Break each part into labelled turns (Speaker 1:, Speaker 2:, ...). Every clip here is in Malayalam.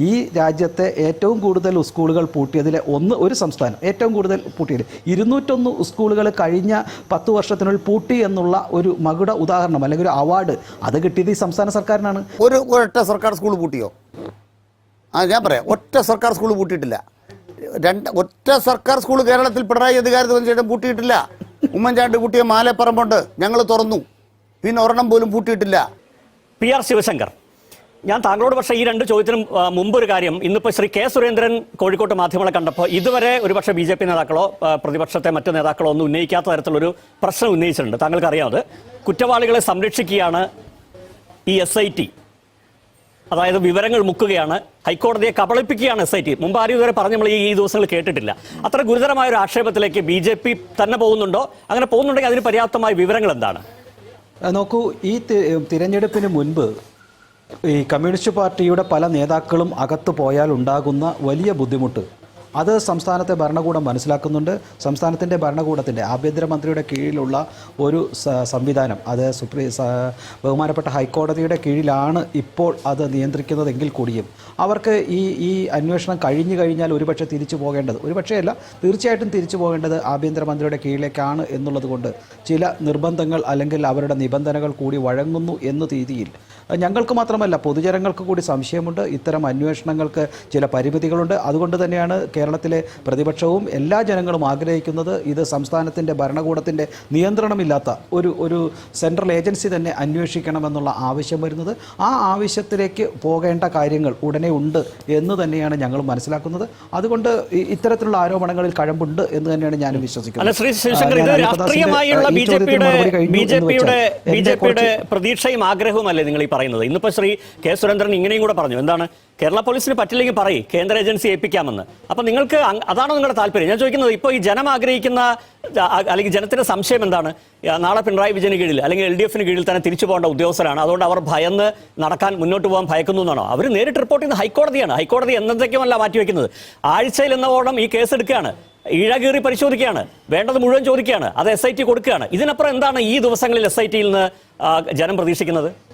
Speaker 1: ഈ രാജ്യത്തെ ഏറ്റവും കൂടുതൽ സ്കൂളുകൾ പൂട്ടിയതിലെ ഒന്ന് ഒരു സംസ്ഥാനം ഏറ്റവും കൂടുതൽ പൂട്ടിയത്. ഇരുന്നൂറ്റൊന്ന് സ്കൂളുകൾ കഴിഞ്ഞ പത്ത് വർഷത്തിനുള്ളിൽ പൂട്ടി എന്നുള്ള ഒരു മകുട ഉദാഹരണം അല്ലെങ്കിൽ ഒരു അവാർഡ് അത് കിട്ടിയത് ഈ സംസ്ഥാന സർക്കാരിനാണ്.
Speaker 2: ഒരു ഒറ്റ സർക്കാർ സ്കൂൾ പൂട്ടിയോ? ആ ഞാൻ പറയാം. ഒറ്റ സർക്കാർ സ്കൂൾ പൂട്ടിയിട്ടില്ല. രണ്ട് ഒറ്റ സർക്കാർ സ്കൂൾ കേരളത്തിൽ പിണറായി അധികാരത്തിൽ വന്ന ശേഷം പൂട്ടിയിട്ടില്ല. ഉമ്മൻചാണ്ടി പൂട്ടിയ മാലപ്പറമ്പുണ്ട്. ഞങ്ങൾ തുറന്നു. പിന്നെ ഒരെണ്ണം പോലും പൂട്ടിയിട്ടില്ല.
Speaker 3: P R Sivasankar. ഞാൻ താങ്കളോട് പക്ഷേ ഈ രണ്ട് ചോദ്യത്തിനും മുമ്പ് ഒരു കാര്യം. ഇന്നിപ്പോൾ ശ്രീ കെ സുരേന്ദ്രൻ കോഴിക്കോട്ട് മാധ്യമങ്ങളെ കണ്ടപ്പോൾ ഇതുവരെ ഒരുപക്ഷെ ബി ജെ പി നേതാക്കളോ പ്രതിപക്ഷത്തെ മറ്റ് നേതാക്കളോ ഒന്നും ഉന്നയിക്കാത്ത തരത്തിലൊരു പ്രശ്നം ഉന്നയിച്ചിട്ടുണ്ട്. താങ്കൾക്ക് അറിയാമത് കുറ്റവാളികളെ സംരക്ഷിക്കുകയാണ് ഈ എസ് ഐ ടി അതായത് വിവരങ്ങൾ മുക്കുകയാണ്. ഹൈക്കോടതിയെ കബളിപ്പിക്കുകയാണ് എസ് ഐ ടി മുമ്പ് ആരും ഇതുവരെ പറഞ്ഞ് നമ്മൾ ഈ ഈ ദിവസങ്ങൾ കേട്ടിട്ടില്ല. അത്ര ഗുരുതരമായ ഒരു ആക്ഷേപത്തിലേക്ക് ബി ജെ പി തന്നെ പോകുന്നുണ്ടോ? അങ്ങനെ പോകുന്നുണ്ടെങ്കിൽ അതിന് പര്യാപ്തമായ വിവരങ്ങൾ എന്താണ്?
Speaker 1: നോക്കൂ ഈ തിരഞ്ഞെടുപ്പിന് മുൻപ് ഈ കമ്മ്യൂണിസ്റ്റ് പാർട്ടിയുടെ പല നേതാക്കളും അകത്തു പോയാൽ ഉണ്ടാകുന്ന വലിയ ബുദ്ധിമുട്ട്. അത് സംസ്ഥാനത്തെ ഭരണകൂടം മനസ്സിലാക്കുന്നുണ്ട്. സംസ്ഥാനത്തിന്റെ ഭരണകൂടത്തിന്റെ ആഭ്യന്തരമന്ത്രിയുടെ കീഴിലുള്ള ഒരു സംവിധാനം അത് സുപ്രീം ബഹുമാനപ്പെട്ട ഹൈക്കോടതിയുടെ കീഴിലാണ് ഇപ്പോൾ അത് നിയന്ത്രിക്കുന്നതെങ്കിൽ കൂടിയും. അവർക്ക് ഈ ഈ അന്വേഷണം കഴിഞ്ഞു കഴിഞ്ഞാൽ ഒരുപക്ഷെ തിരിച്ചു പോകേണ്ടത് ഒരുപക്ഷെ അല്ല തീർച്ചയായിട്ടും തിരിച്ചു പോകേണ്ടത് ആഭ്യന്തരമന്ത്രിയുടെ കീഴിലേക്കാണ് എന്നുള്ളത് കൊണ്ട് ചില നിർബന്ധങ്ങൾ അല്ലെങ്കിൽ അവരുടെ നിബന്ധനകൾ കൂടി വഴങ്ങുന്നു എന്ന രീതിയിൽ. ഞങ്ങൾക്ക് മാത്രമല്ല പൊതുജനങ്ങൾക്ക് കൂടി സംശയമുണ്ട്. ഇത്തരം അന്വേഷണങ്ങൾക്ക് ചില പരിമിതികളുണ്ട്. അതുകൊണ്ട് തന്നെയാണ് കേരളത്തിലെ പ്രതിപക്ഷവും എല്ലാ ജനങ്ങളും ആഗ്രഹിക്കുന്നത് ഇത് സംസ്ഥാനത്തിന്റെ ഭരണകൂടത്തിന്റെ നിയന്ത്രണമില്ലാത്ത ഒരു ഒരു സെൻട്രൽ ഏജൻസി തന്നെ അന്വേഷിക്കണമെന്നുള്ള ആവശ്യം വരുന്നത്. ആ ആവശ്യത്തിലേക്ക് പോകേണ്ട കാര്യങ്ങൾ ഉടനെ ഉണ്ട് എന്ന് തന്നെയാണ് ഞങ്ങൾ മനസ്സിലാക്കുന്നത്. അതുകൊണ്ട് ഇത്തരത്തിലുള്ള ആരോപണങ്ങളിൽ കഴമ്പുണ്ട് എന്ന് തന്നെയാണ് ഞാൻ വിശ്വസിക്കുന്നത്.
Speaker 3: പ്രതീക്ഷയും ആഗ്രഹവുമല്ലേ നിങ്ങൾ ഈ പറയുന്നത്? ഇന്നിപ്പോ ശ്രീ കെ സുരേന്ദ്രൻ ഇങ്ങനെയും കൂടെ പറഞ്ഞു. എന്താണ്? കേരള പോലീസിന് പറ്റില്ലെങ്കിൽ പറയും. കേന്ദ്ര ഏജൻസി ഏൽപ്പിക്കാമെന്ന്. അപ്പൊ നിങ്ങൾക്ക് അതാണ് നിങ്ങളുടെ താല്പര്യം? ഞാൻ ചോദിക്കുന്നത് ഇപ്പോൾ ഈ ജനം ആഗ്രഹിക്കുന്ന അല്ലെങ്കിൽ ജനത്തിന്റെ സംശയം എന്താണ്? നാളെ പിണറായി വിജയന് കീഴിൽ അല്ലെങ്കിൽ എൽ ഡി എഫിന് കീഴിൽ തന്നെ തിരിച്ചു പോകേണ്ട ഉദ്യോഗസ്ഥരാണ്. അതുകൊണ്ട് അവർ ഭയന്ന് നടക്കാൻ മുന്നോട്ട് പോകാൻ ഭയക്കുന്നു എന്നാണോ? അവർ നേരിട്ട് റിപ്പോർട്ട് ചെയ്യുന്നത് ഹൈക്കോടതിയാണ്. ഹൈക്കോടതി എന്നത്തേക്കുമല്ല മാറ്റിവെക്കുന്നത് ആഴ്ചയിൽ എന്നോണം ഈ കേസ് എടുക്കുകയാണ്. ഇഴകീറി പരിശോധിക്കുകയാണ്. വേണ്ടത് മുഴുവൻ ചോദിക്കുകയാണ്. അത് എസ് ഐ ടി കൊടുക്കുകയാണ്. ഇതിനപ്പുറം എന്താണ് ഈ ദിവസങ്ങളിൽ എസ് ഐ ടിയിൽ നിന്ന് ജനം പ്രതീക്ഷിക്കുന്നത്?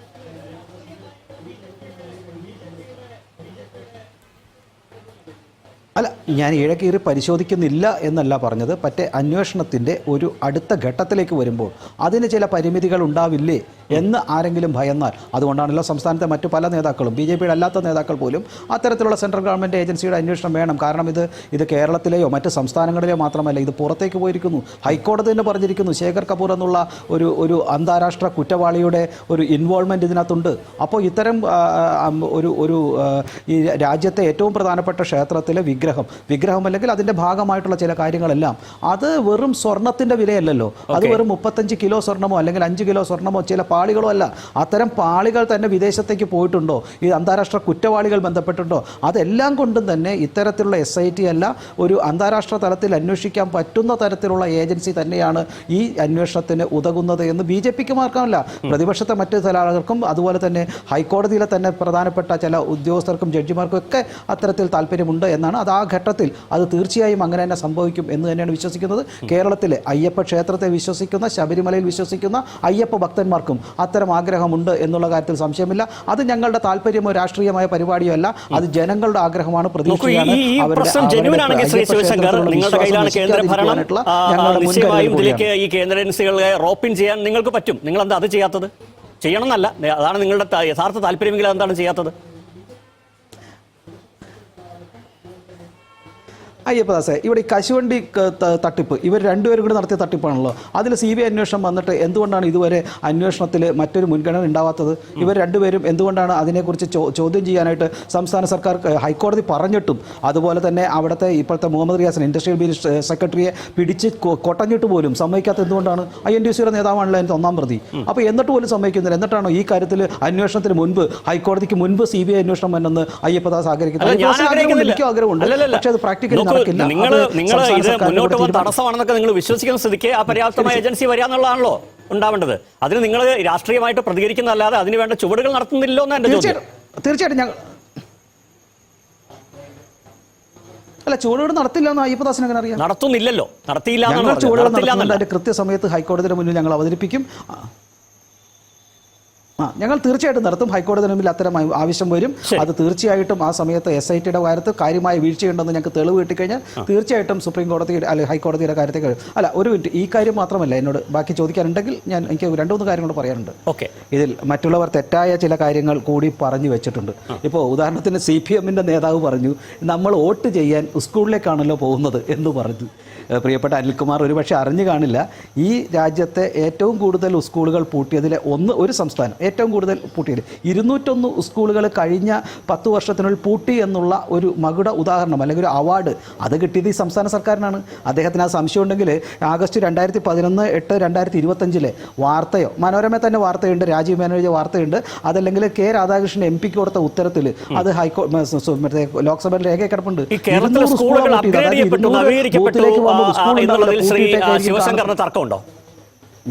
Speaker 1: അല്ല ഞാൻ ഇഴകീറി പരിശോധിക്കുന്നില്ല എന്നല്ല പറഞ്ഞത്. പറ്റേ അന്വേഷണത്തിന്റെ ഒരു അടുത്ത ഘട്ടത്തിലേക്ക് വരുമ്പോൾ അതിന് ചില പരിമിതികൾ ഉണ്ടാവില്ലേ? എന്ന് ആരെങ്കിലും ഭയന്നാൽ. അതുകൊണ്ടാണല്ലോ സംസ്ഥാനത്തെ മറ്റു പല നേതാക്കളും ബി ജെ പിയുടെ അല്ലാത്ത നേതാക്കൾ പോലും അത്തരത്തിലുള്ള സെൻട്രൽ ഗവൺമെന്റ് ഏജൻസിയുടെ അന്വേഷണം വേണം. കാരണം ഇത് ഇത് കേരളത്തിലെയോ മറ്റ് സംസ്ഥാനങ്ങളിലെയോ മാത്രമല്ല ഇത് പുറത്തേക്ക് പോയിരിക്കുന്നു. ഹൈക്കോടതി തന്നെ പറഞ്ഞിരിക്കുന്നു ശേഖർ കപൂർ എന്നുള്ള ഒരു ഒരു അന്താരാഷ്ട്ര കുറ്റവാളിയുടെ ഒരു ഇൻവോൾവ്മെന്റ് ഇതിനകത്തുണ്ട്. അപ്പോൾ ഇത്തരം ഒരു ഒരു ഈ രാജ്യത്തെ ഏറ്റവും പ്രധാനപ്പെട്ട ക്ഷേത്രത്തിലെ വിഗ്രഹം വിഗ്രഹം അല്ലെങ്കിൽ അതിന്റെ ഭാഗമായിട്ടുള്ള ചില കാര്യങ്ങളെല്ലാം അത് വെറും സ്വർണത്തിന്റെ വിലയല്ലല്ലോ. അത് വെറും മുപ്പത്തഞ്ച് കിലോ സ്വർണമോ അല്ലെങ്കിൽ അഞ്ച് കിലോ സ്വർണമോ ചില പാളികളോ അല്ല. അത്തരം പാളികൾ തന്നെ വിദേശത്തേക്ക് പോയിട്ടുണ്ടോ? ഈ അന്താരാഷ്ട്ര കുറ്റവാളികൾ ബന്ധപ്പെട്ടിട്ടുണ്ടോ അതെല്ലാം കൊണ്ടും തന്നെ ഇത്തരത്തിലുള്ള എസ് ഐ ടി അല്ല ഒരു അന്താരാഷ്ട്ര തലത്തിൽ അന്വേഷിക്കാൻ പറ്റുന്ന തരത്തിലുള്ള ഏജൻസി തന്നെയാണ് ഈ അന്വേഷണത്തിന് ഉതകുന്നത് എന്ന് ബി ജെ പിക്ക് മാത്രമല്ല പ്രതിപക്ഷത്തെ മറ്റ് ചില ആളുകൾക്കും അതുപോലെ തന്നെ ഹൈക്കോടതിയിലെ തന്നെ പ്രധാനപ്പെട്ട ചില ഉദ്യോഗസ്ഥർക്കും ജഡ്ജിമാർക്കും ഒക്കെ അത്തരത്തിൽ താല്പര്യമുണ്ട് എന്നാണ്. അത് ആ ഘട്ടത്തിൽ അത് തീർച്ചയായും അങ്ങനെ തന്നെ സംഭവിക്കും എന്ന് തന്നെയാണ് വിശ്വസിക്കുന്നത്. കേരളത്തിലെ അയ്യപ്പ ക്ഷേത്രത്തെ വിശ്വസിക്കുന്ന ശബരിമലയിൽ വിശ്വസിക്കുന്ന അയ്യപ്പ ഭക്തന്മാർക്കും അത്തരം ആഗ്രഹമുണ്ട് എന്നുള്ള കാര്യത്തിൽ സംശയമില്ല. അത് ഞങ്ങളുടെ താല്പര്യമോ രാഷ്ട്രീയമായ പരിപാടിയോ അല്ല. അത് ജനങ്ങളുടെ ആഗ്രഹമാണ്
Speaker 3: പ്രതീക്ഷിക്കുന്നത് ചെയ്യണം
Speaker 1: പ്രതീക്ഷയാണ്
Speaker 3: നിശ്ചയമായും ഇതിലേക്ക് ഈ കേന്ദ്ര ഏജൻസികളെ റോപ്പിൻ ചെയ്യാൻ നിങ്ങൾക്ക് പറ്റും. നിങ്ങൾ എന്താ അത് ചെയ്യാത്തത്? ചെയ്യണമെന്നല്ല. അതാണ് നിങ്ങളുടെ യഥാർത്ഥ താല്പര്യമെങ്കിൽ അതെന്താണ് ചെയ്യാത്തത്?
Speaker 1: അയ്യപ്പദാസെ ഇവിടെ ഈ കശുവണ്ടി തട്ടിപ്പ് ഇവർ രണ്ടുപേരും കൂടി നടത്തിയ തട്ടിപ്പാണല്ലോ. അതിൽ സി ബി ഐ അന്വേഷണം വന്നിട്ട് എന്തുകൊണ്ടാണ് ഇതുവരെ അന്വേഷണത്തിൽ മറ്റൊരു മുൻഗണന ഉണ്ടാവാത്തത്? ഇവർ രണ്ടുപേരും എന്തുകൊണ്ടാണ് അതിനെക്കുറിച്ച് ചോദ്യം ചെയ്യാനായിട്ട് സംസ്ഥാന സർക്കാർ ഹൈക്കോടതി പറഞ്ഞിട്ടും അതുപോലെ തന്നെ അവിടുത്തെ ഇപ്പോഴത്തെ മുഹമ്മദ് റിയാസൻ ഇൻഡസ്ട്രിയൽ ബിൽ സെക്രട്ടറിയെ പിടിച്ച് കൊട്ടഞ്ഞിട്ട് പോലും സമ്മതിക്കാത്ത എന്തുകൊണ്ടാണ്? ഐ എൻ ഡി സിയുടെ നേതാവാണല്ലോ എന്റെ ഒന്നാം പ്രതി. അപ്പോൾ എന്നിട്ട് പോലും സമ്മതിക്കുന്നില്ല. എന്നിട്ടാണോ ഈ കാര്യത്തിൽ അന്വേഷണത്തിന് മുൻപ് ഹൈക്കോടതിക്ക് മുൻപ് സി ബി ഐ അന്വേഷണം വന്നെന്ന് അയ്യപ്പദാസ് ആഗ്രഹിക്കുന്നത്. എനിക്കും ആഗ്രഹമുണ്ട്. പക്ഷേ അത് പ്രാക്ടിക്കലി നടക്കില്ല.
Speaker 3: നിങ്ങൾ നിങ്ങൾ ഇത് മുന്നോട്ട് പോകാൻ തടസ്സമാണെന്നൊക്കെ നിങ്ങൾ വിശ്വസിക്കുന്ന സ്ഥിതിക്ക് ആ പര്യാപ്തമായ ഏജൻസി വരാന്നുള്ളതാണല്ലോ ഉണ്ടാവേണ്ടത്. അതിന് നിങ്ങൾ രാഷ്ട്രീയമായിട്ട് പ്രതികരിക്കുന്നതല്ലാതെ അതിന് വേണ്ട ചുവടുകൾ നടത്തുന്നില്ലോ എന്ന് എന്റെ ചോദ്യം.
Speaker 1: തീർച്ചയായിട്ടും. ഞങ്ങൾ അല്ല ചൂടുകൾ നടത്തില്ല എന്ന് അയ്യപ്പദാസിന് അങ്ങനെ അറിയാം?
Speaker 3: നടത്തുന്നില്ലല്ലോ. നടത്തിയില്ല
Speaker 1: ഞങ്ങൾ
Speaker 3: നടത്തില്ല
Speaker 1: നടത്തുന്നുണ്ട്. അതിന്റെ കൃത്യസമയത്ത് ഹൈക്കോടതിയുടെ മുന്നിൽ ഞങ്ങൾ അവതരിപ്പിക്കും. ആ. ഞങ്ങൾ തീർച്ചയായിട്ടും നടത്തും. ഹൈക്കോടതിന് മുമ്പിൽ അത്തരം ആവശ്യം വരും. അത് തീർച്ചയായിട്ടും ആ സമയത്ത് എസ് ഐ ടിയുടെ കാര്യത്തിൽ കാര്യമായ വീഴ്ചയുണ്ടെന്ന് ഞങ്ങൾക്ക് തെളിവ് കിട്ടിക്കഴിഞ്ഞാൽ തീർച്ചയായിട്ടും സുപ്രീം കോടതിയുടെ അല്ലെ ഹൈക്കോടതിയുടെ കാര്യത്തെ കഴിയും. അല്ല ഒരു മിനിറ്റ്. ഈ കാര്യം മാത്രമല്ല എന്നോട് ബാക്കി ചോദിക്കാനുണ്ടെങ്കിൽ ഞാൻ എനിക്ക് രണ്ട് മൂന്ന് കാര്യങ്ങൾ പറയാനുണ്ട്.
Speaker 3: ഓക്കെ.
Speaker 1: ഇതിൽ മറ്റുള്ളവർ തെറ്റായ ചില കാര്യങ്ങൾ കൂടി പറഞ്ഞു വെച്ചിട്ടുണ്ട്. ഇപ്പോൾ ഉദാഹരണത്തിന് സി പി എമ്മിന്റെ നേതാവ് പറഞ്ഞു നമ്മൾ വോട്ട് ചെയ്യാൻ സ്കൂളിലേക്കാണല്ലോ പോകുന്നത് എന്ന് പറഞ്ഞു. പ്രിയപ്പെട്ട അനിൽകുമാർ ഒരുപക്ഷെ അറിഞ്ഞു കാണില്ല. ഈ രാജ്യത്തെ ഏറ്റവും കൂടുതൽ സ്കൂളുകൾ പൂട്ടിയതിലെ ഒന്ന് ഒരു സംസ്ഥാനം ഏറ്റവും കൂടുതൽ പൂട്ടിയത്. ഇരുന്നൂറ്റൊന്ന് സ്കൂളുകൾ കഴിഞ്ഞ പത്ത് വർഷത്തിനുള്ളിൽ പൂട്ടി എന്നുള്ള ഒരു മകുട ഉദാഹരണം അല്ലെങ്കിൽ ഒരു അവാർഡ് അത് കിട്ടിയത് ഈ സംസ്ഥാന സർക്കാരിനാണ്. അദ്ദേഹത്തിന് ആ സംശയം ഉണ്ടെങ്കിൽ ആഗസ്റ്റ് രണ്ടായിരത്തി പതിനൊന്ന് എട്ട് രണ്ടായിരത്തി ഇരുപത്തഞ്ചിലെ വാർത്തയോ മനോരമ തന്നെ വാർത്തയുണ്ട് രാജീവ് മേനോൻ വാർത്തയുണ്ട്. അതല്ലെങ്കിൽ കെ രാധാകൃഷ്ണൻ എം പിക്ക് കൊടുത്ത ഉത്തരത്തിൽ അത് ഹൈക്കോടതി മറ്റേ ലോക്സഭയിൽ രേഖ കിടപ്പുണ്ട്
Speaker 3: കേരളത്തിലെ സ്കൂളുകൾ അപ്ഗ്രേഡ് ചെയ്യപ്പെട്ടു നവീകരിക്കപ്പെട്ടു എന്നുള്ളതിൽ ശ്രീ ശിവശങ്കറിന് തർക്കമുണ്ടോ?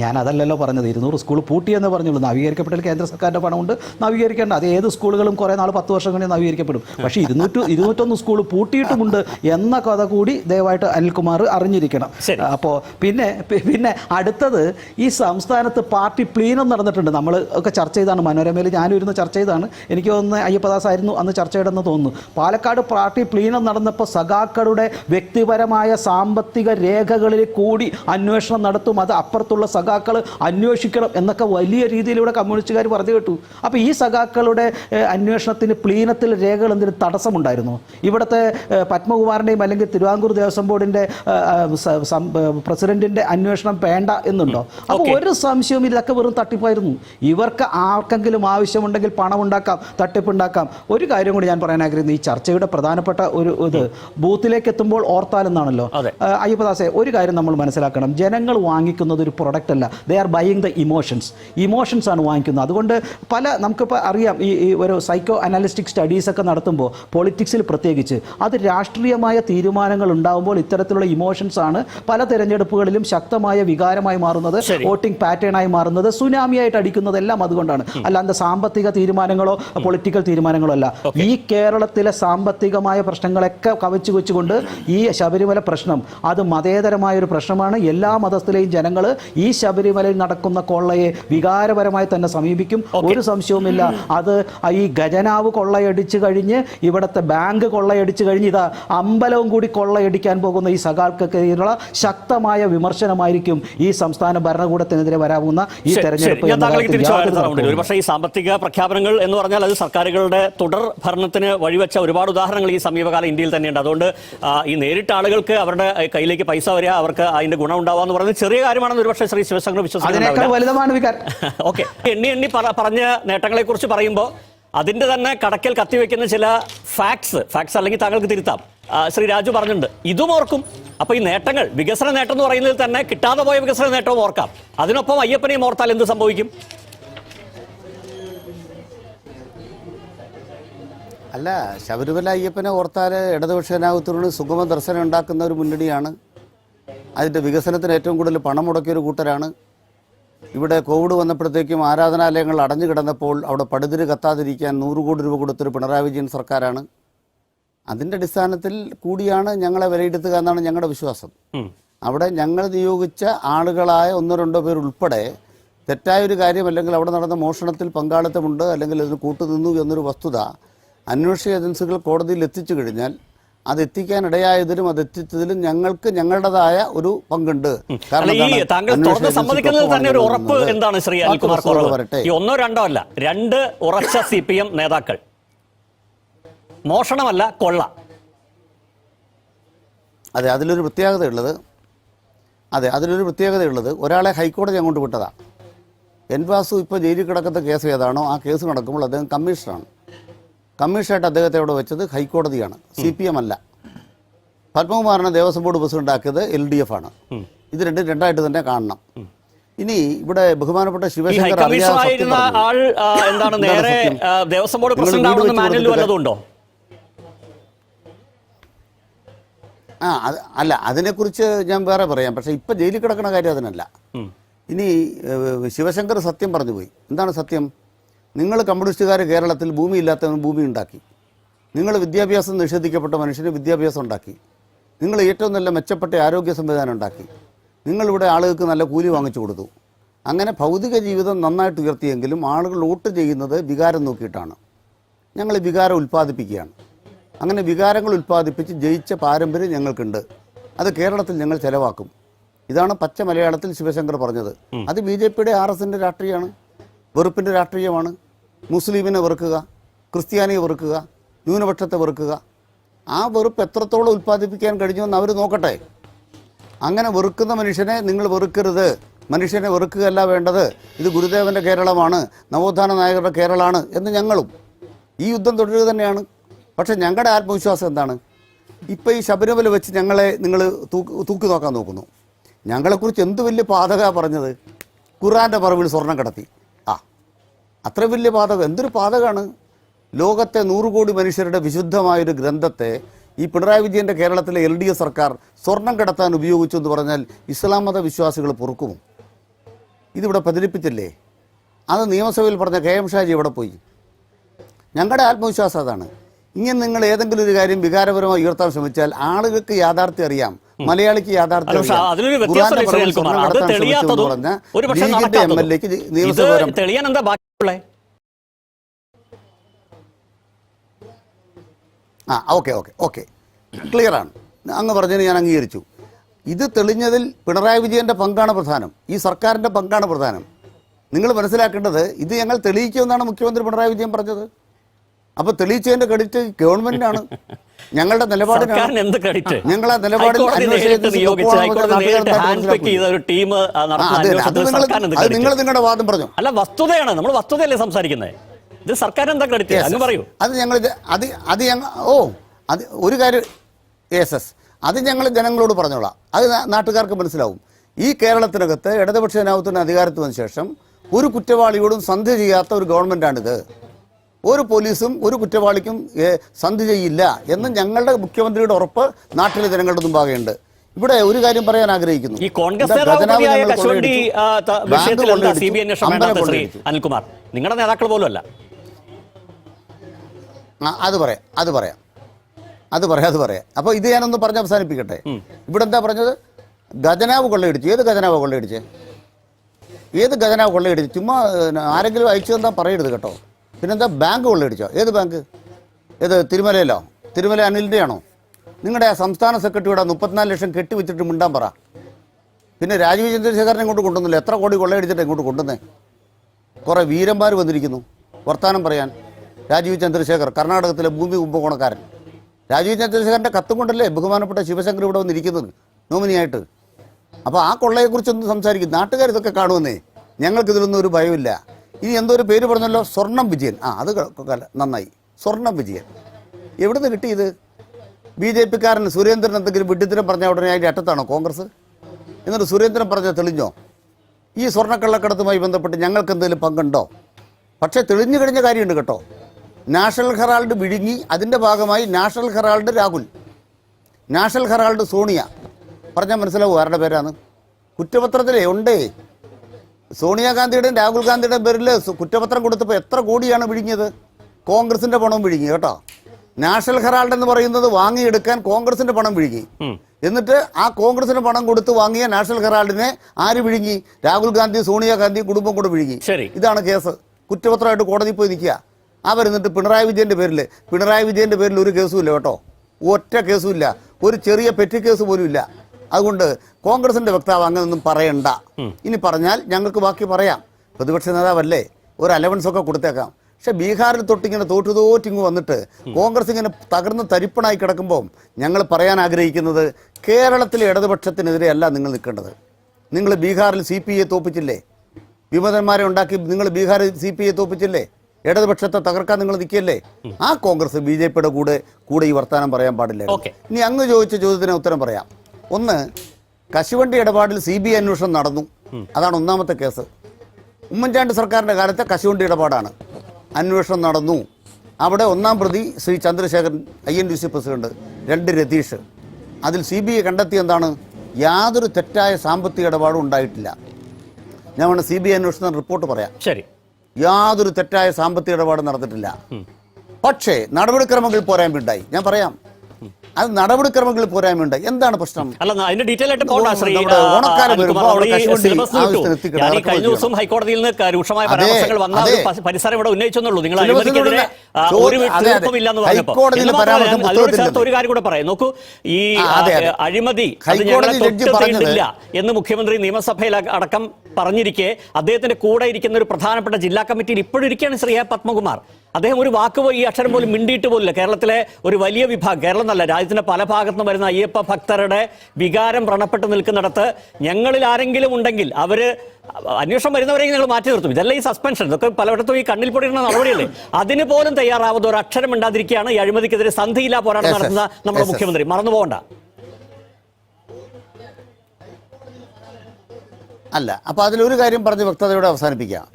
Speaker 1: ഞാൻ അതല്ലല്ലോ പറഞ്ഞത്. ഇരുന്നൂറ് സ്കൂൾ പൂട്ടിയെന്ന് പറഞ്ഞുള്ളൂ. നവീകരിക്കപ്പെട്ട കേന്ദ്ര സർക്കാരിന്റെ പണമുണ്ട്. നവീകരിക്കേണ്ട. അത് ഏത് സ്കൂളുകളും കുറേ നാൾ പത്ത് വർഷം കഴിഞ്ഞ് നവീകരിക്കപ്പെടും. പക്ഷേ ഇരുന്നൂറ്റി ഇരുന്നൂറ്റൊന്ന് സ്കൂൾ പൂട്ടിയിട്ടുമുണ്ട് എന്ന കഥ കൂടി ദയവായിട്ട് അനിൽകുമാർ അറിഞ്ഞിരിക്കണം. അപ്പോൾ പിന്നെ പിന്നെ അടുത്തത് ഈ സംസ്ഥാനത്ത് പാർട്ടി പ്ലീനം നടന്നിട്ടുണ്ട്. നമ്മൾ ഒക്കെ ചർച്ച ചെയ്താണ്. മനോരമയിൽ ഞാനും ഇരുന്ന് ചർച്ച ചെയ്താണ്. എനിക്ക് തോന്നുന്നത് അയ്യപ്പദാസ് ആയിരുന്നു അന്ന് ചർച്ച ചെയ്തെന്ന് തോന്നുന്നു. പാലക്കാട് പാർട്ടി പ്ലീനം നടന്നപ്പോൾ സഖാക്കളുടെ വ്യക്തിപരമായ സാമ്പത്തിക രേഖകളിൽ കൂടി അന്വേഷണം നടത്തും. അത് അപ്പുറത്തുള്ള സഖാക്കൾ അന്വേഷിക്കണം എന്നൊക്കെ വലിയ രീതിയിലൂടെ കമ്മ്യൂണിസ്റ്റുകാർ പറഞ്ഞു കേട്ടു. അപ്പോൾ ഈ സഖാക്കളുടെ അന്വേഷണത്തിന് പ്ലീനത്തിൽ രേഖകൾ എന്തിന് തടസ്സമുണ്ടായിരുന്നു? ഇവിടുത്തെ പത്മകുമാറിന്റെയും അല്ലെങ്കിൽ തിരുവാങ്കൂർ ദേവസ്വം ബോർഡിന്റെ പ്രസിഡന്റിന്റെ അന്വേഷണം വേണ്ട എന്നുണ്ടോ? അപ്പോൾ ഒരു സംശയവും ഇതൊക്കെ വെറും തട്ടിപ്പായിരുന്നു. ഇവർക്ക് ആർക്കെങ്കിലും ആവശ്യമുണ്ടെങ്കിൽ പണം ഉണ്ടാക്കാം തട്ടിപ്പുണ്ടാക്കാം. ഒരു കാര്യം കൂടി ഞാൻ പറയാൻ ആഗ്രഹിക്കുന്നു. ഈ ചർച്ചയുടെ പ്രധാനപ്പെട്ട ഒരു ഇത് ബൂത്തിലേക്ക് എത്തുമ്പോൾ ഓർത്താലെന്നാണല്ലോ. അയ്യപ്പദാസെ ഒരു കാര്യം നമ്മൾ മനസ്സിലാക്കണം. ജനങ്ങൾ വാങ്ങിക്കുന്നത് ഒരു പ്രൊഡക്റ്റ് അല്ല they are buying the emotions emotions ആണ് വാങ്ങിക്കുന്നത്. അതുകൊണ്ട് പല നമുക്കിപ്പോൾ അറിയാം ഈ ഒരു സൈക്കോ അനാലിസ്റ്റിക് സ്റ്റഡീസ് ഒക്കെ നടത്തുമ്പോൾ പൊളിറ്റിക്സിൽ പ്രത്യേകിച്ച് അത് രാഷ്ട്രീയമായ തീരുമാനങ്ങൾ ഉണ്ടാകുമ്പോൾ ഇത്തരത്തിലുള്ള ഇമോഷൻസ് ആണ് പല തെരഞ്ഞെടുപ്പുകളിലും ശക്തമായ വികാരമായി മാറുന്നത് വോട്ടിംഗ് പാറ്റേൺ ആയി മാറുന്നത് സുനാമിയായിട്ട് അടിക്കുന്നതെല്ലാം അതുകൊണ്ടാണ്. അല്ലാതെ സാമ്പത്തിക തീരുമാനങ്ങളോ പൊളിറ്റിക്കൽ തീരുമാനങ്ങളോ അല്ല. ഈ കേരളത്തിലെ സാമ്പത്തികമായ പ്രശ്നങ്ങളൊക്കെ കവച്ചു വെച്ചുകൊണ്ട് ഈ ശബരിമല പ്രശ്നം അത് മതേതരമായ ഒരു പ്രശ്നമാണ്. എല്ലാ മതത്തിലെയും ജനങ്ങൾ ഈ ശബരിമലയിൽ നടക്കുന്ന കൊള്ളയെ വികാരപരമായി തന്നെ സമീപിക്കും. ഒരു സംശയവുമില്ല. അത് ഈ ഖജനാവ് കൊള്ളയടിച്ചു കഴിഞ്ഞ് ഇവിടുത്തെ ബാങ്ക് കൊള്ളയടിച്ചു കഴിഞ്ഞ് ഇതാ അമ്പലവും കൂടി കൊള്ളയടിക്കാൻ പോകുന്ന ഈ സഖാൾക്കെതിരെയുള്ള ശക്തമായ വിമർശനമായിരിക്കും ഈ സംസ്ഥാന ഭരണകൂടത്തിനെതിരെ വരാവുന്ന ഈ തെരഞ്ഞെടുപ്പ്.
Speaker 3: ഒരുപക്ഷെ ഈ സാമ്പത്തിക പ്രഖ്യാപനങ്ങൾ എന്ന് പറഞ്ഞാൽ അത് സർക്കാരുകളുടെ തുടർ ഭരണത്തിന് വഴിവെച്ച ഒരുപാട് ഉദാഹരണങ്ങൾ ഈ സമീപകാല ഇന്ത്യയിൽ തന്നെയുണ്ട്. അതുകൊണ്ട് ഈ നേരിട്ട് ആളുകൾക്ക് അവരുടെ കയ്യിലേക്ക് പൈസ വരിക അവർക്ക് അതിന്റെ ഗുണം ഉണ്ടാവുക എന്ന് പറയുന്നത് ചെറിയ കാര്യമാണെന്ന് ഒരുപക്ഷെ ശ്രീ ശിവശങ്കർ
Speaker 1: അതിനേക്കാൾ
Speaker 3: വിശ്വസിക്കുന്നുണ്ടാവില്ല
Speaker 1: വലുതമാണ് വികാർ.
Speaker 3: ഓക്കെ. എണ്ണി എണ്ണി പറ- പറഞ്ഞ നേട്ടങ്ങളെ കുറിച്ച് പറയുമ്പോൾ അതിന്റെ തന്നെ കടക്കൽ കത്തിവെക്കുന്ന ചില ഫാക്ട്സ് ഫാക്ട്സ് അല്ലെങ്കിൽ താങ്കൾക്ക് തിരുത്താം. ശ്രീ രാജു പറഞ്ഞിട്ടുണ്ട്. ഇതും ഓർക്കും. അപ്പൊ ഈ നേട്ടങ്ങൾ വികസന നേട്ടം എന്ന് പറയുന്നതിൽ തന്നെ കിട്ടാതെ പോയ വികസന നേട്ടവും ഓർക്കാം. അതിനൊപ്പം അയ്യപ്പനെയും ഓർത്താൽ എന്ത് സംഭവിക്കും?
Speaker 2: അല്ല ശബരിമല അയ്യപ്പനെ ഓർത്താൽ ഇടതുപക്ഷനാകത്തുള്ള സുഗമ ദർശനം ഉണ്ടാക്കുന്ന ഒരു മുന്നണിയാണ് അതിന്റെ വികസനത്തിന് ഏറ്റവും കൂടുതൽ പണം മുടക്കിയ ഒരു കൂട്ടരാണ്. ഇവിടെ കോവിഡ് വന്നപ്പോഴത്തേക്കും ആരാധനാലയങ്ങൾ അടഞ്ഞു കിടന്നപ്പോൾ അവിടെ പടുതിരി കത്താതിരിക്കാൻ നൂറ് കോടി രൂപ കൊടുത്തൊരു പിണറായി വിജയൻ സർക്കാരാണ്. അതിന്റെ അടിസ്ഥാനത്തിൽ കൂടിയാണ് ഞങ്ങളെ വിലയിരുത്തുക എന്നാണ് ഞങ്ങളുടെ വിശ്വാസം. അവിടെ ഞങ്ങൾ നിയോഗിച്ച ആളുകളായ ഒന്നോ രണ്ടോ പേർ ഉൾപ്പെടെ തെറ്റായൊരു കാര്യം അല്ലെങ്കിൽ അവിടെ നടന്ന മോഷണത്തിൽ പങ്കാളിത്തമുണ്ട് അല്ലെങ്കിൽ അതിന് കൂട്ടുനിന്നു എന്നൊരു വസ്തുത അന്വേഷണ ഏജൻസികൾ കോടതിയിൽ എത്തിച്ചു കഴിഞ്ഞാൽ അത് എത്തിക്കാൻ ഇടയായതിലും അത് എത്തിച്ചതിലും ഞങ്ങൾക്ക് ഞങ്ങളുടേതായ ഒരു പങ്കുണ്ട്. കാരണം
Speaker 3: താങ്കൾ തുറന്ന് സമ്മതിക്കുന്നതിൽ തന്നെ ഒരു ഉറപ്പ് എന്താണ് ശ്രീ അനിൽകുമാർ കുറവ്? ഈ ഒന്നോ രണ്ടോ അല്ല രണ്ട് ഉറച്ച സി പി എം നേതാക്കൾ. മോഷണമല്ല കൊള്ള.
Speaker 2: അതെ അതിലൊരു പ്രത്യേകതയുള്ളത് അതെ അതിലൊരു പ്രത്യേകതയുള്ളത് ഒരാളെ ഹൈക്കോടതി അങ്ങോട്ട് വിട്ടതാ. എൻ വാസു ഇപ്പോൾ ജയിലിൽ കിടക്കുന്ന കേസ് ഏതാണോ ആ കേസ് നടക്കുമ്പോൾ അദ്ദേഹം കമ്മീഷണറാണ്. കമ്മീഷണറായിട്ട് അദ്ദേഹത്തെ അവിടെ വെച്ചത് ഹൈക്കോടതിയാണ്. സി പി എം അല്ല. പത്മകുമാറിനെ ദേവസ്വം ബോർഡ് പ്രസിഡന്റാക്കിയത് എൽ ഡി എഫ് ആണ്. ഇത് രണ്ടും രണ്ടായിട്ട് തന്നെ കാണണം. ഇനി ഇവിടെ ബഹുമാനപ്പെട്ട ശിവശങ്കർ
Speaker 3: ആ, പ്രസിഡന്റ്
Speaker 2: അല്ല അതിനെക്കുറിച്ച് ഞാൻ വേറെ പറയാം. പക്ഷെ ഇപ്പം ജയിലിൽ കിടക്കുന്ന കാര്യം അതിനല്ല. ഇനി ശിവശങ്കർ സത്യം പറഞ്ഞു പോയി. എന്താണ് സത്യം? നിങ്ങൾ കമ്മ്യൂണിസ്റ്റുകാർ കേരളത്തിൽ ഭൂമി ഇല്ലാത്തവന് ഭൂമി ഉണ്ടാക്കി. നിങ്ങൾ വിദ്യാഭ്യാസം നിഷേധിക്കപ്പെട്ട മനുഷ്യന് വിദ്യാഭ്യാസം ഉണ്ടാക്കി. നിങ്ങൾ ഏറ്റവും നല്ല മെച്ചപ്പെട്ട ആരോഗ്യ സംവിധാനം ഉണ്ടാക്കി. നിങ്ങളിവിടെ ആളുകൾക്ക് നല്ല കൂലി വാങ്ങിച്ചു കൊടുത്തു. അങ്ങനെ ഭൗതിക ജീവിതം നന്നായിട്ട് ഉയർത്തിയെങ്കിലും ആളുകൾ വോട്ട് ചെയ്യുന്നത് വികാരം നോക്കിയിട്ടാണ്. ഞങ്ങൾ വികാരം ഉൽപ്പാദിപ്പിക്കുകയാണ്. അങ്ങനെ വികാരങ്ങൾ ഉൽപ്പാദിപ്പിച്ച് ജയിച്ച പാരമ്പര്യം ഞങ്ങൾക്കുണ്ട്. അത് കേരളത്തിൽ ഞങ്ങൾ ചെലവാക്കും. ഇതാണ് പച്ച മലയാളത്തിൽ ശിവശങ്കർ പറഞ്ഞത്. അത് ബി ജെ പിയുടെ ആർ എസിന്റെ രാഷ്ട്രീയമാണ്. വെറുപ്പിന്റെ രാഷ്ട്രീയമാണ്. മുസ്ലിമിനെ വെറുക്കുക ക്രിസ്ത്യാനിയെ വെറുക്കുക ന്യൂനപക്ഷത്തെ വെറുക്കുക ആ വെറുപ്പ് എത്രത്തോളം ഉൽപ്പാദിപ്പിക്കാൻ കഴിഞ്ഞുവെന്ന് അവർ നോക്കട്ടെ. അങ്ങനെ വെറുക്കുന്ന മനുഷ്യനെ നിങ്ങൾ വെറുക്കരുത്. മനുഷ്യനെ വെറുക്കുകയല്ല വേണ്ടത്. ഇത് ഗുരുദേവന്റെ കേരളമാണ് നവോത്ഥാന നായകരുടെ കേരളമാണ് എന്ന് ഞങ്ങളും. ഈ യുദ്ധം തുടരുക തന്നെയാണ്. പക്ഷേ ഞങ്ങളുടെ ആത്മവിശ്വാസം എന്താണ്? ഇപ്പം ഈ ശബരിമല വെച്ച് ഞങ്ങളെ നിങ്ങൾ തൂക്ക് തൂക്കി നോക്കാൻ നോക്കുന്നു. ഞങ്ങളെക്കുറിച്ച് എന്ത് വലിയ പാതക പറഞ്ഞത്? ഖുറാന്റെ പറവിൽ സ്വർണം കടത്തി. അത്ര വലിയ പാതകം എന്തൊരു പാതകമാണ് ലോകത്തെ നൂറ് കോടി മനുഷ്യരുടെ വിശുദ്ധമായൊരു ഗ്രന്ഥത്തെ ഈ പിണറായി വിജയന്റെ കേരളത്തിലെ എൽ ഡി എഫ് സർക്കാർ സ്വർണം കടത്താൻ ഉപയോഗിച്ചു എന്ന് പറഞ്ഞാൽ ഇസ്ലാം മത വിശ്വാസികൾ പൊറുക്കുമോ ഇതിവിടെ പ്രചരിപ്പിച്ചില്ലേ? അത് നിയമസഭയിൽ പറഞ്ഞ കെ എം ഷാജി ഇവിടെ പോയി. ഞങ്ങളുടെ ആത്മവിശ്വാസം അതാണ്. ഇങ്ങനെ നിങ്ങൾ ഏതെങ്കിലും ഒരു കാര്യം വികാരപരമായി ഉയർത്താൻ ശ്രമിച്ചാൽ ആളുകൾക്ക് യാഥാർത്ഥ്യം അറിയാം. മലയാളിക്ക് യാഥാർത്ഥ്യം എം എൽ എക്ക് നിയമസഭ ആ ഓക്കെ ഓക്കെ ഓക്കെ. ക്ലിയർ ആണ്. അങ്ങ് പറഞ്ഞതിന് ഞാൻ അംഗീകരിച്ചു. ഇത് തെളിഞ്ഞതിൽ പിണറായി വിജയന്റെ പങ്കാണ് പ്രധാനം. ഈ സർക്കാരിന്റെ പങ്കാണ് പ്രധാനം. നിങ്ങൾ മനസ്സിലാക്കേണ്ടത് ഇത് ഞങ്ങൾ തെളിയിക്കുമെന്നാണ് മുഖ്യമന്ത്രി പിണറായി വിജയൻ പറഞ്ഞത്. അപ്പോൾ തെളിയിച്ചതിന്റെ ക്രെഡിറ്റ് ഗവൺമെന്റിനാണ് ഞങ്ങളുടെ
Speaker 3: സർക്കാരിന് എന്ത് ക്രെഡിറ്റ്?
Speaker 2: ഞങ്ങൾ ആ നിലപാടിൽ
Speaker 3: ഹൈക്കോടതി
Speaker 2: അന്വേഷണ
Speaker 3: നേരിട്ട്
Speaker 2: ഏജൻസി
Speaker 3: നിയോഗിച്ച്
Speaker 2: ഒപ്പുവെച്ച്
Speaker 3: ഹൈക്കോടതി
Speaker 2: നാട്ടുകാർ
Speaker 3: ഹാൻഡ് പിക്ക് ചെയ്ത ഒരു ടീം
Speaker 2: ആ,
Speaker 3: നടത്തുന്ന
Speaker 2: അത് അത് നിങ്ങൾ നിങ്ങളുടെ വാദം പറഞ്ഞു.
Speaker 3: അല്ല വസ്തുതയാണ്. നമ്മൾ വസ്തുതയല്ലേ സംസാരിക്കുന്നത് ഇത് സർക്കാർ എന്താ ക്രെഡിറ്റ്? അങ്ങ് പറയൂ.
Speaker 2: അത് ഞങ്ങൾ അത് അത് ഞങ്ങൾ ഓ അത് ഒരു കാര്യം എസ് എസ് അത് ഞങ്ങൾ ജനങ്ങളോട് പറഞ്ഞോളാം. അത് നാട്ടുകാർക്ക് മനസ്സിലാവും. ഈ കേരളത്തിനകത്ത് ഇടതുപക്ഷ ജനാധിപത്യത്തിന് അധികാരത്തിന് ശേഷം ഒരു കുറ്റവാളിയോടും സന്ധി ചെയ്യാത്ത ഒരു ഗവൺമെന്റാണിത് ഒരു പോലീസും ഒരു കുറ്റവാളിക്കും സന്ധി ചെയ്യില്ല എന്ന് ഞങ്ങളുടെ മുഖ്യമന്ത്രിയുടെ ഉറപ്പ് നാട്ടിലെ ജനങ്ങളുടെ മുമ്പാകെയുണ്ട്. ഇവിടെ ഒരു കാര്യം പറയാൻ ആഗ്രഹിക്കുന്നു.
Speaker 3: ഈ കോൺഗ്രസ് അനിൽകുമാർ. നിങ്ങളുടെ നേതാക്കൾ പോലും അല്ല
Speaker 2: അത് പറയാം അത് പറയാം. അത് പറയാം അത് പറയാം. അപ്പോൾ ഇത് ഞാനൊന്ന് പറഞ്ഞ് അവസാനിപ്പിക്കട്ടെ. ഇവിടെ എന്താ പറഞ്ഞത്? ഖജനാവ് കൊള്ളയടിച്ചു. ഏത് ഖജനാവ് കൊള്ളയടിച്ചേ? ഏത് ഖജനാവ് കൊള്ളയടിച്ചു? ചുമ്മാ ആരെങ്കിലും അയച്ചു തന്നാൽ പറയരുത് കേട്ടോ. പിന്നെന്താ ബാങ്ക് കൊള്ളയടിച്ചോ? ഏത് ബാങ്ക് ഏത് തിരുമലയിലോ? തിരുമല അനിലിന്റെ ആണോ നിങ്ങളുടെ ആ സംസ്ഥാന സെക്രട്ടറിയുടെ മുപ്പത്തിനാല് ലക്ഷം കെട്ടിവെച്ചിട്ട് മിണ്ടാൻ പറ. പിന്നെ രാജീവ് ചന്ദ്രശേഖരനെ ഇങ്ങോട്ട് കൊണ്ടുവന്നില്ല? എത്ര കോടി കൊള്ളയടിച്ചിട്ട് ഇങ്ങോട്ട് കൊണ്ടുവന്നേ? കുറേ വീരന്മാർ വന്നിരിക്കുന്നു. വർത്തമാനം പറയാൻ. രാജീവ് ചന്ദ്രശേഖർ കർണാടകത്തിലെ ഭൂമി കുംഭകോണക്കാരൻ. രാജീവ് ചന്ദ്രശേഖരന്റെ കത്തും കൊണ്ടല്ലേ ബഹുമാനപ്പെട്ട ശിവശങ്കർ ഇവിടെ വന്നിരിക്കുന്നത്? നോമിനിയായിട്ട് അപ്പോൾ ആ കൊള്ളയെക്കുറിച്ചൊന്നും സംസാരിക്കും. നാട്ടുകാർ ഇതൊക്കെ കാണുമെന്നേ. ഞങ്ങൾക്കിതിലൊന്നും ഒരു ഭയമില്ല. ഇനി എന്തോ ഒരു പേര് പറഞ്ഞല്ലോ സ്വർണം വിജയൻ. ആ അത് നന്നായി. സ്വർണം വിജയൻ. എവിടുന്ന് കിട്ടി ഇത്? ബി ജെ പിക്കാരൻ സുരേന്ദ്രൻ എന്തെങ്കിലും വിഡ്ഢിത്തരം പറഞ്ഞ ഉടനെ അതിന്റെ അറ്റത്താണോ കോൺഗ്രസ്? എന്നിട്ട് സുരേന്ദ്രൻ പറഞ്ഞ തെളിഞ്ഞോ? ഈ സ്വർണക്കള്ളക്കടത്തുമായി ബന്ധപ്പെട്ട് ഞങ്ങൾക്ക് എന്തെങ്കിലും പങ്കുണ്ടോ? പക്ഷേ തെളിഞ്ഞു കഴിഞ്ഞ കാര്യമുണ്ട് കേട്ടോ. നാഷണൽ ഹെറാൾഡ് വിഴുങ്ങി അതിന്റെ ഭാഗമായി National Herald Rahul. National Herald Sonia. പറഞ്ഞാൽ മനസ്സിലാവും ആരുടെ പേരാണ്? കുറ്റപത്രത്തിലേ ഉണ്ടേ. സോണിയാഗാന്ധിയുടെയും രാഹുൽ ഗാന്ധിയുടെയും പേരിൽ കുറ്റപത്രം കൊടുത്തപ്പോൾ എത്ര കോടിയാണ് വിഴുങ്ങിയത്? കോൺഗ്രസിന്റെ പണം വിഴുങ്ങി കേട്ടോ. നാഷണൽ ഹെറാൾഡ് എന്ന് പറയുന്നത് വാങ്ങിയെടുക്കാൻ കോൺഗ്രസിന്റെ പണം വിഴുങ്ങി. എന്നിട്ട് ആ കോൺഗ്രസിന് പണം കൊടുത്ത് വാങ്ങിയ നാഷണൽ ഹെറാൾഡിനെ ആര് വിഴുങ്ങി? രാഹുൽ ഗാന്ധി സോണിയാഗാന്ധി കുടുംബം കൂടെ വിഴുങ്ങി. ഇതാണ് കേസ്. കുറ്റപത്രമായിട്ട് കോടതി പോയി നിൽക്കുക. അവരെന്നിട്ട് പിണറായി വിജയന്റെ പേരിൽ പിണറായി വിജയന്റെ പേരിൽ ഒരു കേസും ഇല്ല കേട്ടോ. ഒറ്റ കേസും ഇല്ല. ഒരു ചെറിയ പെറ്റി കേസ് പോലും ഇല്ല. അതുകൊണ്ട് കോൺഗ്രസിന്റെ വക്താവ് അങ്ങനെയൊന്നും പറയണ്ട. ഇനി പറഞ്ഞാൽ ഞങ്ങൾക്ക് ബാക്കി പറയാം. പ്രതിപക്ഷ നേതാവല്ലേ? ഒരു അലവൻസ് ഒക്കെ കൊടുത്തേക്കാം. പക്ഷെ ബീഹാറിൽ തൊട്ടിങ്ങനെ തോറ്റു തോറ്റിങ്ങ് വന്നിട്ട് കോൺഗ്രസ് ഇങ്ങനെ തകർന്ന് തരിപ്പണായി കിടക്കുമ്പോൾ ഞങ്ങൾ പറയാൻ ആഗ്രഹിക്കുന്നത് കേരളത്തിലെ ഇടതുപക്ഷത്തിനെതിരെയല്ല നിങ്ങൾ നിൽക്കേണ്ടത്. നിങ്ങൾ ബീഹാറിൽ സി പി ഐ തോപ്പിച്ചില്ലേ? വിമതന്മാരെ ഉണ്ടാക്കി നിങ്ങൾ ബീഹാറിൽ സി പി ഐ തോപ്പിച്ചില്ലേ? ഇടതുപക്ഷത്തെ തകർക്കാൻ നിങ്ങൾ നിൽക്കിയല്ലേ? ആ കോൺഗ്രസ് ബി ജെ പിയുടെ കൂടെ കൂടെ ഈ വർത്തമാനം പറയാൻ പാടില്ല. ഇനി അങ്ങ് ചോദിച്ച ചോദ്യത്തിന് ഉത്തരം പറയാം. ഒന്ന് കശുവണ്ടി ഇടപാടിൽ സി ബി ഐ അന്വേഷണം നടന്നു. അതാണ് ഒന്നാമത്തെ കേസ്. ഉമ്മൻചാണ്ടി സർക്കാരിന്റെ കാലത്തെ കശുവണ്ടി ഇടപാടാണ്. അന്വേഷണം നടന്നു. അവിടെ ഒന്നാം പ്രതി Shri Chandrasekharan I N D C president രണ്ട് രതീഷ്. അതിൽ സി ബി ഐ കണ്ടെത്തിയ എന്താണ്? യാതൊരു തെറ്റായ സാമ്പത്തിക ഇടപാടും ഉണ്ടായിട്ടില്ല. ഞാൻ വേണം സി ബി ഐ അന്വേഷണം റിപ്പോർട്ട് പറയാം.
Speaker 3: ശരി.
Speaker 2: യാതൊരു തെറ്റായ സാമ്പത്തിക ഇടപാട് നടന്നിട്ടില്ല. പക്ഷേ നടപടിക്രമങ്ങൾ പോരായ്മയുണ്ടായി ഞാൻ പറയാം അത് നടപടിക്രമങ്ങൾ പോരായ്മയുണ്ട്. എന്താണ് പ്രശ്നം?
Speaker 3: അല്ല അതിന്റെ ഡീറ്റെയിൽ ആയിട്ട് പോകണ്ട ശ്രീ
Speaker 2: നമ്മുടെ ഓണക്കാലം വരുമ്പോൾ അവിടെ
Speaker 3: കഴിഞ്ഞ ദിവസം ഹൈക്കോടതിയിൽ നിന്ന് രൂക്ഷമായ പരാമർശങ്ങൾ വന്ന പരിസരം ഇവിടെ ഉന്നയിച്ചെന്നുള്ളൂ. നിങ്ങൾ അഴിമതിക്കെതിരെ ഒരു. പറഞ്ഞപ്പോൾ. ഞാൻ അതിനോട് ചേർത്ത് ഒരു കാര്യം കൂടെ പറയാം. നോക്കൂ ഈ. അഴിമതി അത് ഞങ്ങളെ തൊട്ട് എന്ന് മുഖ്യമന്ത്രി നിയമസഭയിൽ അടക്കം പറഞ്ഞിരിക്കെ അദ്ദേഹത്തിന്റെ കൂടെ ഇരിക്കുന്ന ഒരു പ്രധാനപ്പെട്ട ജില്ലാ കമ്മിറ്റിയിൽ ഇപ്പോഴും ഇരിക്കുകയാണ് ശ്രീ എ. പത്മകുമാർ അദ്ദേഹം ഒരു വാക്ക് പോയി ഈ അക്ഷരം പോലും മിണ്ടിയിട്ട് പോലില്ല കേരളത്തിലെ ഒരു വലിയ വിഭാഗം കേരളം നല്ല രാജ്യത്തിന്റെ പല ഭാഗത്തുനിന്ന് വരുന്ന അയ്യപ്പ ഭക്തരുടെ വികാരം വ്രണപ്പെട്ട് നിൽക്കുന്നിടത്ത് ഞങ്ങളിൽ ആരെങ്കിലും ഉണ്ടെങ്കിൽ അവർ അന്വേഷണം വരുന്നവരെയും ഞങ്ങൾ മാറ്റി നിർത്തും ഇതല്ല ഈ സസ്പെൻഷൻ ഇതൊക്കെ പലയിടത്തും ഈ കണ്ണിൽ പൊടിയുന്ന നടപടിയല്ലേ അതിന് പോലും തയ്യാറാവുന്ന ഒരു അക്ഷരം ഉണ്ടാതിരിക്കുകയാണ് ഈ അഴിമതിക്കെതിരെ സന്ധിയില്ലാ പോരാട്ടം. നടത്തുന്ന നമ്മുടെ. മുഖ്യമന്ത്രി മറന്നു പോകണ്ട
Speaker 2: അല്ല അപ്പോൾ അതിലൊരു കാര്യം പറഞ്ഞ് വ്യക്തതയോടെ അവസാനിപ്പിക്കാം.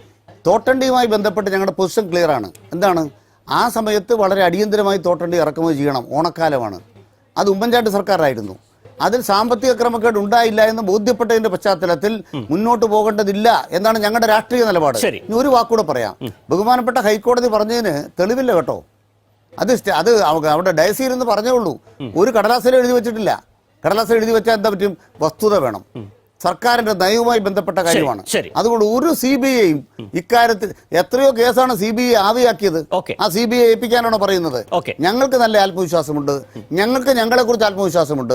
Speaker 2: തോട്ടണ്ടിയുമായി ബന്ധപ്പെട്ട് ഞങ്ങളുടെ പൊസിഷൻ ക്ലിയർ ആണ്. എന്താണ്? ആ സമയത്ത് വളരെ അടിയന്തരമായി തോട്ടണ്ടി ഇറക്കുമതി ചെയ്യണം. ഓണക്കാലമാണ്. അത് ഉമ്മൻചാണ്ടി സർക്കാരായിരുന്നു. അതിൽ സാമ്പത്തിക ക്രമക്കേട് ഉണ്ടായില്ല എന്ന് ബോധ്യപ്പെട്ടതിന്റെ പശ്ചാത്തലത്തിൽ മുന്നോട്ട് പോകേണ്ടതില്ല എന്നാണ് ഞങ്ങളുടെ രാഷ്ട്രീയ നിലപാട്. ഇനി ഒരു വാക്കൂടെ പറയാം. ബഹുമാനപ്പെട്ട ഹൈക്കോടതി പറഞ്ഞതിന് തെളിവില്ല കേട്ടോ. അത് അത് അവ- അവിടെ ഡയസിയിൽ എന്ന് പറഞ്ഞേ ഉള്ളൂ. ഒരു കടലാസിൽ എഴുതി വെച്ചിട്ടില്ല. കടലാസിൽ എഴുതി വെച്ചാൽ എന്താ പറ്റും? വസ്തുത വേണം. സർക്കാരിന്റെ നയവുമായി ബന്ധപ്പെട്ട കാര്യമാണ്. അതുകൊണ്ട് ഒരു സി ബി ഐയും ഇക്കാര്യത്തിൽ എത്രയോ കേസാണ് സി ബി ഐ ആവിയാക്കിയത് ആ സി ബി ഐ ഏൽപ്പിക്കാനാണോ പറയുന്നത്? ഞങ്ങൾക്ക് നല്ല ആത്മവിശ്വാസമുണ്ട്. ഞങ്ങൾക്ക് ഞങ്ങളെ കുറിച്ച് ആത്മവിശ്വാസമുണ്ട്.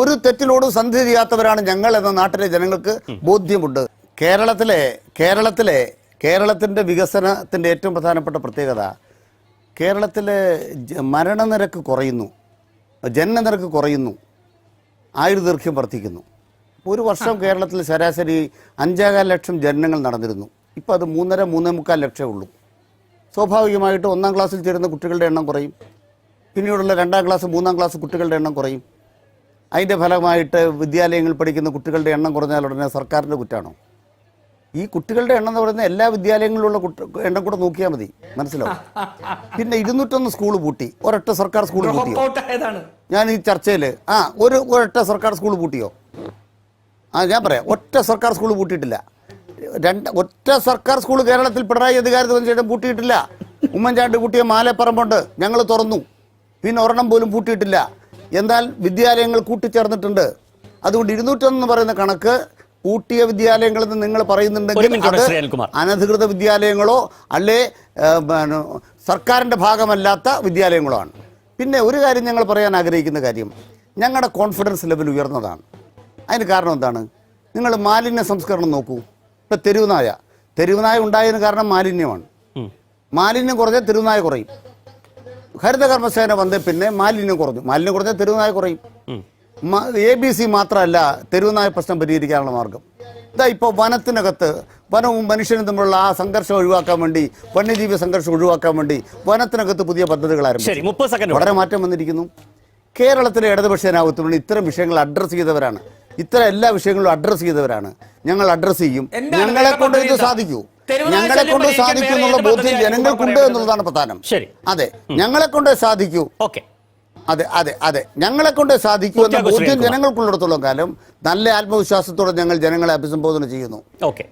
Speaker 2: ഒരു തെറ്റിനോടും സന്ധി ചെയ്യാത്തവരാണ് ഞങ്ങൾ എന്ന നാട്ടിലെ ജനങ്ങൾക്ക് ബോധ്യമുണ്ട്. കേരളത്തിലെ കേരളത്തിലെ കേരളത്തിന്റെ വികസനത്തിന്റെ ഏറ്റവും പ്രധാനപ്പെട്ട പ്രത്യേകത കേരളത്തിലെ മരണനിരക്ക് കുറയുന്നു. ജനനനിരക്ക് കുറയുന്നു. ആയുർദൈർഘ്യം വർദ്ധിക്കുന്നു. ഒരു വർഷം കേരളത്തിൽ ശരാശരി അഞ്ചേകാൽ ലക്ഷം ജനനങ്ങൾ നടന്നിരുന്നു. ഇപ്പോൾ അത് മൂന്നര മൂന്നേ മുക്കാൽ ലക്ഷമേ ഉള്ളൂ. സ്വാഭാവികമായിട്ട് ഒന്നാം ക്ലാസ്സിൽ ചേരുന്ന കുട്ടികളുടെ എണ്ണം കുറയും. പിന്നീടുള്ള രണ്ടാം ക്ലാസ് മൂന്നാം ക്ലാസ് കുട്ടികളുടെ എണ്ണം കുറയും. അതിന്റെ ഫലമായിട്ട് വിദ്യാലയങ്ങളിൽ പഠിക്കുന്ന കുട്ടികളുടെ എണ്ണം കുറഞ്ഞാൽ ഉടനെ സർക്കാരിന്റെ കുറ്റാണോ? ഈ കുട്ടികളുടെ എണ്ണം എന്ന് പറയുന്നത് എല്ലാ വിദ്യാലയങ്ങളിലുള്ള കുട്ടി എണ്ണം കൂടെ നോക്കിയാൽ മതി. മനസ്സിലാവും? പിന്നെ ഇരുന്നൂറ്റൊന്ന് സ്കൂൾ പൂട്ടി. ഒരൊറ്റ സർക്കാർ സ്കൂൾ പൂട്ടിയോ? ഞാൻ ഈ ചർച്ചയിൽ ആ ഒരു ഒരൊറ്റ സർക്കാർ സ്കൂൾ പൂട്ടിയോ? ആ ഞാൻ പറയാം. ഒറ്റ സർക്കാർ സ്കൂൾ പൂട്ടിയിട്ടില്ല. രണ്ട് ഒറ്റ സർക്കാർ സ്കൂൾ കേരളത്തിൽ പിണറായി അധികാരത്തിൽ വന്ന ശേഷം പൂട്ടിയിട്ടില്ല. ഉമ്മൻചാണ്ടി പൂട്ടിയ മാലപ്പറമ്പുണ്ട്. ഞങ്ങൾ തുറന്നു. പിന്നെ ഒരെണ്ണം പോലും പൂട്ടിയിട്ടില്ല. എന്നാൽ വിദ്യാലയങ്ങൾ കൂട്ടിച്ചേർന്നിട്ടുണ്ട്. അതുകൊണ്ട് ഇരുന്നൂറ്റൊന്ന് പറയുന്ന കണക്ക് പൂട്ടിയ വിദ്യാലയങ്ങളിൽ നിന്ന് നിങ്ങൾ പറയുന്നുണ്ടെങ്കിൽ അത്. അനധികൃത വിദ്യാലയങ്ങളോ അല്ലേ സർക്കാരിന്റെ ഭാഗമല്ലാത്ത വിദ്യാലയങ്ങളോ ആണ്. പിന്നെ ഒരു കാര്യം ഞങ്ങൾ പറയാൻ ആഗ്രഹിക്കുന്ന കാര്യം ഞങ്ങളുടെ കോൺഫിഡൻസ് ലെവൽ ഉയർന്നതാണ്. അതിന് കാരണം എന്താണ്? നിങ്ങൾ മാലിന്യ സംസ്കരണം നോക്കൂ. ഇപ്പം തെരുവുനായ. തെരുവുനായ ഉണ്ടായതിന് കാരണം മാലിന്യമാണ്. മാലിന്യം കുറഞ്ഞാൽ തെരുവുനായ കുറയും. ഹരിതകർമ്മസേന വന്നേ പിന്നെ മാലിന്യം കുറഞ്ഞു. മാലിന്യം കുറഞ്ഞാൽ തെരുവുനായ കുറയും. എ ബി സി മാത്രമല്ല തെരുവുനായ പ്രശ്നം പരിഹരിക്കാനുള്ള മാർഗം. ഇതാ ഇപ്പോൾ വനത്തിനകത്ത് വനവും മനുഷ്യനും തമ്മിലുള്ള ആ സംഘർഷം ഒഴിവാക്കാൻ വേണ്ടി വന്യജീവി സംഘർഷം ഒഴിവാക്കാൻ വേണ്ടി വനത്തിനകത്ത് പുതിയ പദ്ധതികൾ ആരംഭിച്ചു. വളരെ മാറ്റം വന്നിരിക്കുന്നു. കേരളത്തിലെ ഇടതുപക്ഷ ജനാധിപത്യത്തിൽ ഇത്തരം വിഷയങ്ങൾ അഡ്രസ്സ് ചെയ്തവരാണ്. ഇത്തരം എല്ലാ വിഷയങ്ങളും അഡ്രസ്സ് ചെയ്തവരാണ്. ഞങ്ങൾ അഡ്രസ്സ് ചെയ്യും. ഞങ്ങളെ കൊണ്ട് ഇത് സാധിക്കൂ. ഞങ്ങളെ കൊണ്ട് സാധിക്കൂ എന്നുള്ള ബോധ്യം ജനങ്ങൾക്കുണ്ട് എന്നുള്ളതാണ് പ്രധാനം.
Speaker 3: ശരി.
Speaker 2: അതെ. ഞങ്ങളെ കൊണ്ട് സാധിക്കൂ.
Speaker 3: ഓക്കെ.
Speaker 2: അതെ അതെ അതെ. ഞങ്ങളെ കൊണ്ട് സാധിക്കൂ എന്ന ബോധ്യം ജനങ്ങൾക്കുള്ളിടത്തോളം കാലം നല്ല ആത്മവിശ്വാസത്തോടെ ഞങ്ങൾ ജനങ്ങളെ അഭിസംബോധന ചെയ്യുന്നു.
Speaker 3: ഓക്കെ.